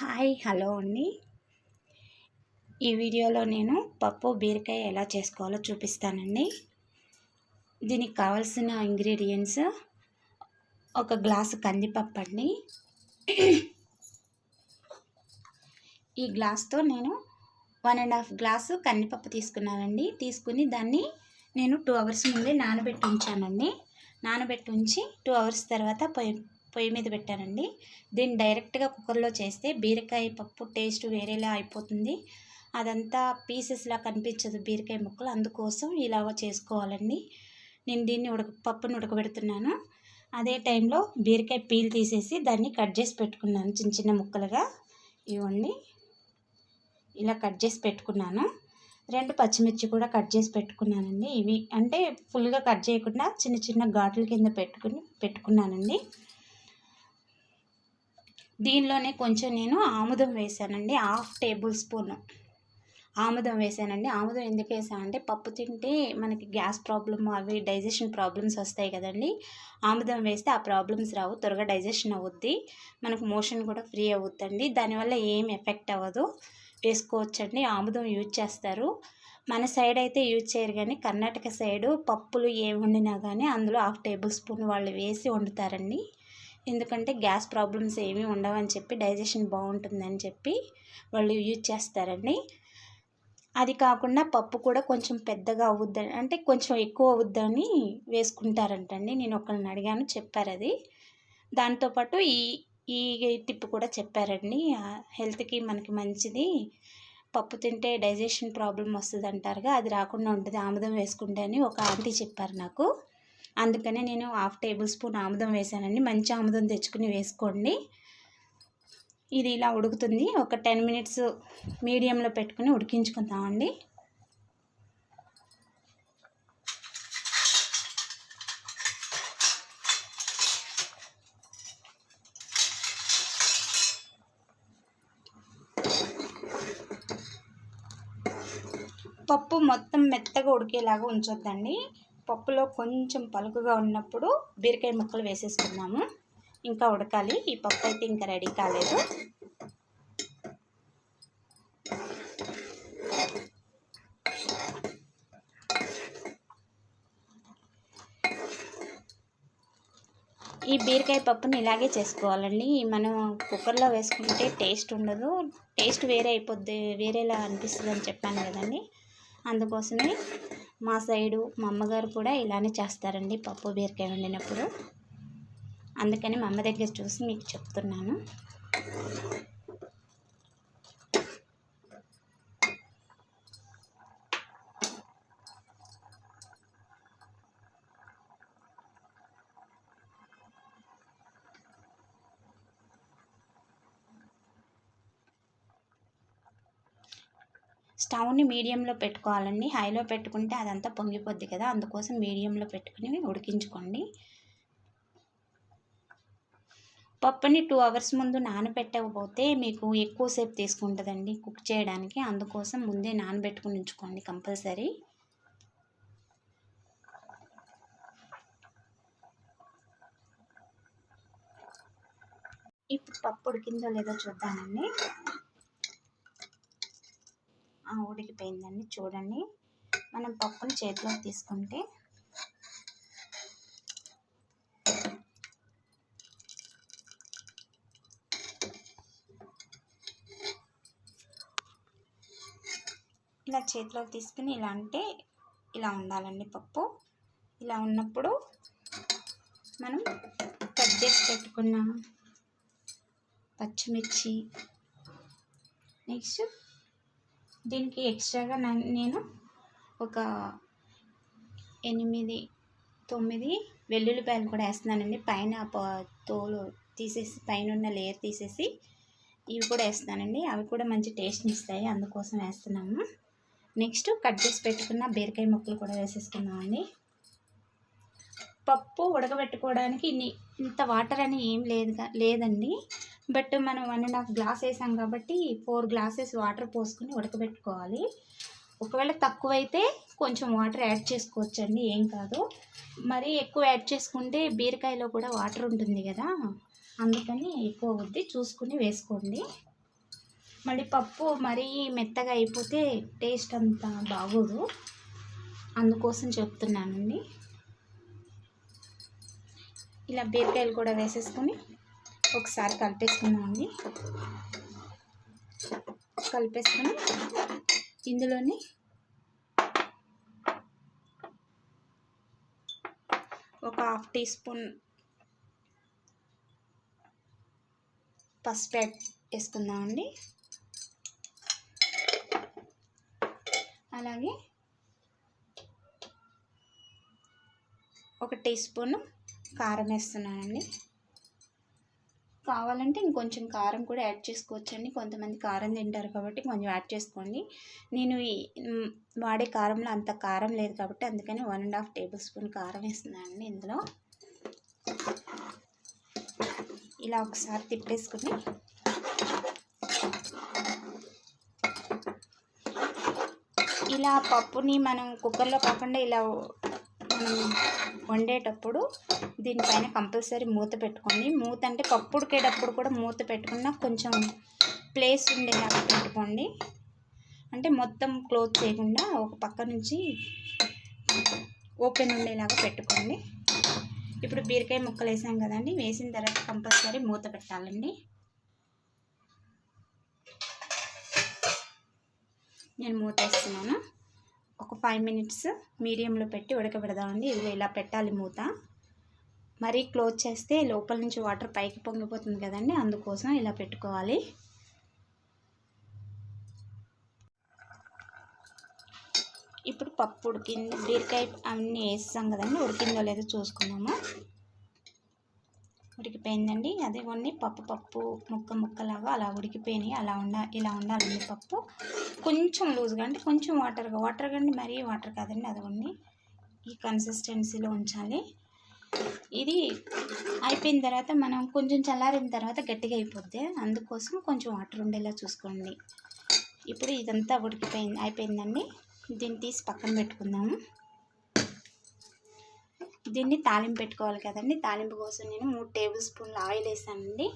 Hi hello అండి. ఈ వీడియోలో నేను పప్పు బీరకాయ ఎలా చేసుకోవాలో చూపిస్తానండి. దీనికి కావాల్సిన ఇంగ్రీడియంట్స్ ఒక గ్లాసు కందిపప్పు అండి. ఈ గ్లాస్తో నేను వన్ అండ్ హాఫ్ గ్లాసు కందిపప్పు తీసుకున్నానండి. తీసుకుని దాన్ని నేను టూ అవర్స్ ముందే నానబెట్టి ఉంచానండి. నానబెట్టి ఉంచి టూ అవర్స్ తర్వాత పొయ్యి పొయ్యి మీద పెట్టానండి. దీన్ని డైరెక్ట్గా కుక్కర్లో చేస్తే బీరకాయ పప్పు టేస్ట్ వేరేలా అయిపోతుంది. అదంతా పీసెస్లా కనిపించదు బీరకాయ ముక్కలు. అందుకోసం ఇలాగ చేసుకోవాలండి. నేను దీన్ని ఉడక పప్పును ఉడకబెడుతున్నాను. అదే టైంలో బీరకాయ పీల్ తీసేసి దాన్ని కట్ చేసి పెట్టుకున్నాను చిన్న చిన్న ముక్కలుగా. ఇవ్వండి. ఇలా కట్ చేసి పెట్టుకున్నాను. రెండు పచ్చిమిర్చి కూడా కట్ చేసి పెట్టుకున్నానండి. ఇవి అంటే ఫుల్గా కట్ చేయకుండా చిన్న చిన్న ఘాట్ల కింద పెట్టుకుని పెట్టుకున్నానండి. దీనిలోనే కొంచెం నేను ఆముదం వేసానండి హాఫ్ టేబుల్ స్పూన్. ఆముదం వేసానండి ఆముదం ఎందుకు వేసానంటే పప్పు తింటే మనకి గ్యాస్ ప్రాబ్లమ్ అవి డైజెషన్ ప్రాబ్లమ్స్ వస్తాయి కదండి. ఆముదం వేస్తే ఆ ప్రాబ్లమ్స్ రావు త్వరగా డైజెషన్ అవుద్ది మనకు మోషన్ కూడా ఫ్రీ అవుద్దండి. దానివల్ల ఏం ఎఫెక్ట్ అవ్వదు. వేసుకోవచ్చండి. ఆముదం యూజ్ చేస్తారు. మన సైడ్ అయితే యూజ్ చేయరు కానీ కర్ణాటక సైడు పప్పులు ఏ వండినా కానీ అందులో హాఫ్ టేబుల్ స్పూన్ వాళ్ళు వేసి వండుతారండి. ఎందుకంటే గ్యాస్ ప్రాబ్లమ్స్ ఏమీ ఉండవని చెప్పి డైజెషన్ బాగుంటుందని చెప్పి వాళ్ళు యూజ్ చేస్తారండి. అది కాకుండా పప్పు కూడా కొంచెం పెద్దగా అవుద్దని అంటే కొంచెం ఎక్కువ అవుద్దని వేసుకుంటారంటండి. నేను ఒకరిని అడిగాను చెప్పారు అది. దాంతోపాటు ఈ ఈ టిప్ కూడా చెప్పారండి. హెల్త్కి మనకి మంచిది. పప్పు తింటే డైజెషన్ ప్రాబ్లం వస్తుంది అంటారుగా అది రాకుండా ఉంటుంది ఆముదం వేసుకుంటే అని ఒక ఆంటీ చెప్పారు నాకు. అందుకనే నేను హాఫ్ టేబుల్ స్పూన్ ఆముదం వేసానండి. మంచి ఆముదం తెచ్చుకుని వేసుకోండి. ఇది ఇలా ఉడుకుతుంది. ఒక టెన్ మినిట్స్ మీడియంలో పెట్టుకుని ఉడికించుకుందామండి. పప్పు మొత్తం మెత్తగా ఉడికేలాగా ఉంచొద్దండి. పప్పులో కొంచెం పలుకుగా ఉన్నప్పుడు బీరకాయ ముక్కలు వేసేసుకున్నాము ఇంకా ఉడకాలి. ఈ పప్పు అయితే ఇంకా రెడీ కాలేదు. ఈ బీరకాయ పప్పుని ఇలాగే చేసుకోవాలండి. మనం కుక్కర్లో వేసుకుంటే టేస్ట్ ఉండదు. టేస్ట్ వేరే అయిపోద్ది వేరేలా అనిపిస్తుంది అని చెప్పాను కదండి. అందుకోసమే మా సైడు మా అమ్మగారు కూడా ఇలానే చేస్తారండి. పప్పు బీరకాయ వండినప్పుడు. అందుకని మా అమ్మ దగ్గర చూసి మీకు చెప్తున్నాను. స్టవ్ని మీడియంలో పెట్టుకోవాలండి. హైలో పెట్టుకుంటే అదంతా పొంగిపోద్ది కదా అందుకోసం మీడియంలో పెట్టుకుని ఉడికించుకోండి. పప్పుని టూ అవర్స్ ముందు నానబెట్టకపోతే మీకు ఎక్కువసేపు తీసుకుంటుందండి కుక్ చేయడానికి. అందుకోసం ముందే నానబెట్టుకుని ఉంచుకోండి కంపల్సరీ. ఇప్పుడు పప్పు ఉడికిందో లేదో చూద్దామండి. ఉడికిపోయిందండి చూడండి. మనం పప్పుని చేతిలో తీసుకుంటే ఇలా చేతిలోకి తీసుకుని ఇలా అంటే ఇలా ఉండాలండి పప్పు. ఇలా ఉన్నప్పుడు మనం కట్ చేసి పెట్టుకున్న పచ్చిమిర్చి నెక్స్ట్ దీనికి ఎక్స్ట్రాగా నేను ఒక ఎనిమిది తొమ్మిది వెల్లుల్లిపాయలు కూడా వేస్తున్నానండి. పైన తోలు తీసేసి పైన ఉన్న లేయర్ తీసేసి ఇవి కూడా వేస్తానండి అవి కూడా మంచి టేస్ట్ని ఇస్తాయి. అందుకోసం వేస్తున్నాము. నెక్స్ట్ కట్ చేసి పెట్టుకున్న బీరకాయ ముక్కలు కూడా వేసేసుకున్నామండి పప్పు ఉడకబెట్టుకోవడానికి ఇంత వాటర్ అని ఏం లేదు లేదండి. బట్ మనం వన్ అండ్ హాఫ్ గ్లాస్ వేసాం కాబట్టి ఫోర్ గ్లాసెస్ వాటర్ పోసుకుని ఉడకబెట్టుకోవాలి. ఒకవేళ తక్కువైతే కొంచెం వాటర్ యాడ్ చేసుకోవచ్చండి ఏం కాదు. మరీ ఎక్కువ యాడ్ చేసుకుంటే బీరకాయలో కూడా వాటర్ ఉంటుంది కదా అందుకని ఎక్కువ వద్ది చూసుకుని వేసుకోండి. మళ్ళీ పప్పు మరీ మెత్తగా అయిపోతే టేస్ట్ అంత బాగోదు అందుకోసం చెప్తున్నానండి. ఇలా బీరకాయలు కూడా వేసేసుకొని ఒకసారి కలిపేసుకుందామండి. కలిపేసుకుని ఇందులోని ఒక హాఫ్ టీ స్పూన్ పసుపు వేసుకుందామండి. అలాగే ఒక టీ స్పూన్ కారం వేస్తున్నానండి. కావాలంటే ఇంకొంచెం కారం కూడా యాడ్ చేసుకోవచ్చండి. కొంతమంది కారం తింటారు కాబట్టి కొంచెం యాడ్ చేసుకోండి. నేను వాడే కారంలో అంత కారం లేదు కాబట్టి అందుకని one and half tablespoon కారం వేస్తున్నానండి ఇందులో. ఇలా ఒకసారి తిప్పేసుకుని ఇలా పప్పుని మనం కుక్కర్లో కాకుండా ఇలా వండేటప్పుడు దీనిపైన కంపల్సరీ మూత పెట్టుకోండి. మూత అంటే పప్పు ఉడికేటప్పుడు కూడా మూత పెట్టుకున్నా కొంచెం ప్లేస్ ఉండేలాగా పెట్టుకోండి. అంటే మొత్తం క్లోజ్ చేయకుండా ఒక పక్క నుంచి ఓపెన్ ఉండేలాగా పెట్టుకోండి. ఇప్పుడు బీరకాయ ముక్కలు వేసాం కదండి. వేసిన తర్వాత కంపల్సరీ మూత పెట్టాలండి. నేను మూత వేస్తున్నాను. ఒక ఫైవ్ మినిట్స్ మీడియంలో పెట్టి ఉడకబెడదామండి. ఇది ఇలా పెట్టాలి మూత. మరీ క్లోజ్ చేస్తే లోపల నుంచి వాటర్ పైకి పొంగిపోతుంది కదండి. అందుకోసం ఇలా పెట్టుకోవాలి. ఇప్పుడు పప్పు ఉడికింది. బీరకాయ అన్నీ వేస్తాం కదండి. ఉడికిందో లేదో చూసుకున్నాము ఉడికిపోయిందండి. అదే కొన్ని పప్పు పప్పు ముక్క ముక్కలాగా అలా ఉడికిపోయినాయి. అలా ఉండ ఇలా ఉండాలండి పప్పు. కొంచెం లూజ్గా అంటే కొంచెం వాటర్గా వాటర్ కండి మరీ వాటర్ కాదండి. అది కొన్ని ఈ కన్సిస్టెన్సీలో ఉంచాలి. ఇది అయిపోయిన తర్వాత మనం కొంచెం చల్లారిన తర్వాత గట్టిగా అయిపోద్ది. అందుకోసం కొంచెం వాటర్ ఉండేలా చూసుకోండి. ఇప్పుడు ఇదంతా ఉడికిపోయింది అయిపోయిందండి. దీన్ని తీసి పక్కన పెట్టుకుందాము. దీన్ని తాలింపు పెట్టుకోవాలి కదండి. తాలింపు కోసం నేను మూడు టేబుల్ స్పూన్ల ఆయిల్ వేసానండి.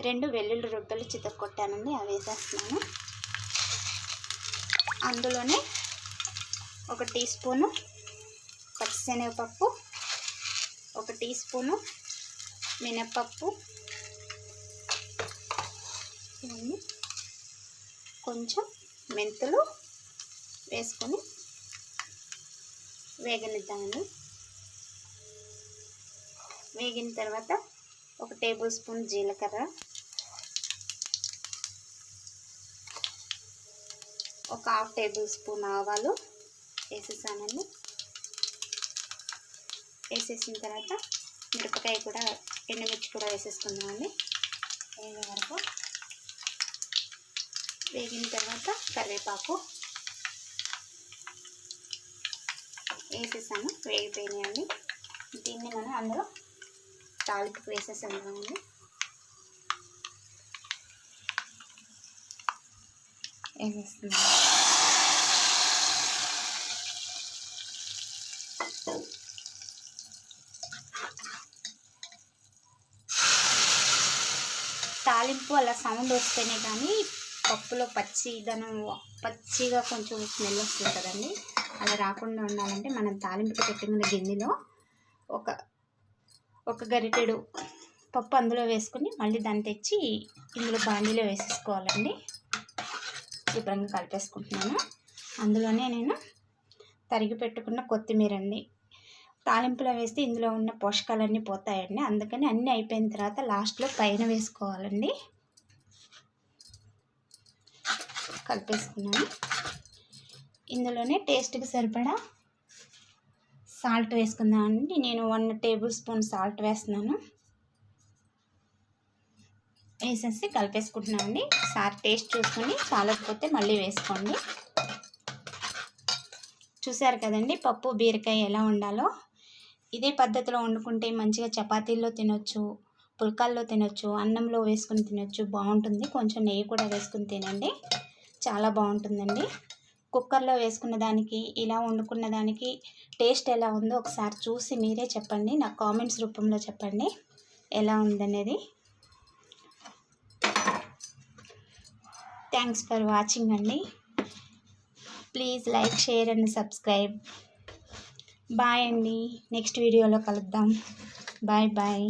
రెండు వెల్లుల్లి రొబ్బలు చితక్కొట్టానండి. అవి వేసేస్తున్నాను. అందులోనే ఒక టీ స్పూను పచ్చిశనగపప్పు ఒక టీ స్పూను మినప్పప్పు కొంచెం మెంతులు వేసుకొని వేగనిద్దాము. వేగిన తర్వాత ఒక టేబుల్ స్పూన్ జీలకర్ర. ఒక హాఫ్ టేబుల్ స్పూన్ ఆవాలు వేసేసానండి. వేసేసిన తర్వాత మిరపకాయ కూడా ఎండుమిర్చి కూడా వేసేసుకుందామండి. వేగే వరకు. వేగిన తర్వాత కరివేపాకు. వేసేసాము. వేగిపోయినాయండి. దీన్ని మనం అందులో తాలింపుకి వేసేసామండి వేసేస్తున్నాను తాలింపు అలా సౌండ్ వస్తేనే కానీ పప్పులో పచ్చిదనం పచ్చిగా కొంచెం స్మెల్ వస్తుంది కదండి. అలా రాకుండా ఉండాలంటే మనం తాలింపుకి పెట్టుకున్న గిన్నెలో ఒక ఒక గరిటెడు పప్పు అందులో వేసుకుని మళ్ళీ దాన్ని తెచ్చి ఇందులో బాండీలో వేసేసుకోవాలండి. శుభ్రంగా కలిపేసుకుంటున్నాను. అందులోనే నేను తరిగి పెట్టుకున్న కొత్తిమీర అండి తాలింపులో వేస్తే ఇందులో ఉన్న పోషకాలన్నీ పోతాయండి. అందుకని అన్నీ అయిపోయిన తర్వాత లాస్ట్లో పైన వేసుకోవాలండి. కలిపేసుకున్నాను. ఇందులోనే టేస్ట్కి సరిపడా సాల్ట్ వేసుకుందామండి. నేను వన్ టేబుల్ స్పూన్ సాల్ట్ వేస్తున్నాను. వేసేసి కలిపేసుకుంటున్నామండి. సార్ టేస్ట్ చూసుకొని చాలకపోతే మళ్ళీ వేసుకోండి. చూసారు కదండి పప్పు బీరకాయ ఎలా ఉండాలో. ఇదే పద్ధతిలో వండుకుంటే మంచిగా చపాతీల్లో తినొచ్చు పుల్కాల్లో తినొచ్చు అన్నంలో వేసుకుని తినొచ్చు బాగుంటుంది. కొంచెం నెయ్యి కూడా వేసుకుని తినండి. చాలా బాగుంటుందండి. కుక్కర్లో వేసుకున్న దానికి ఇలా వండుకున్న దానికి టేస్ట్ ఎలా ఉందో ఒకసారి చూసి మీరే చెప్పండి. నాకు కామెంట్స్ రూపంలో చెప్పండి. ఎలా ఉందనేది. థ్యాంక్స్ ఫర్ వాచింగ్ అండి. Please like share and subscribe. Bye అండి. నెక్స్ట్ వీడియోలో కలుద్దాం. Bye bye.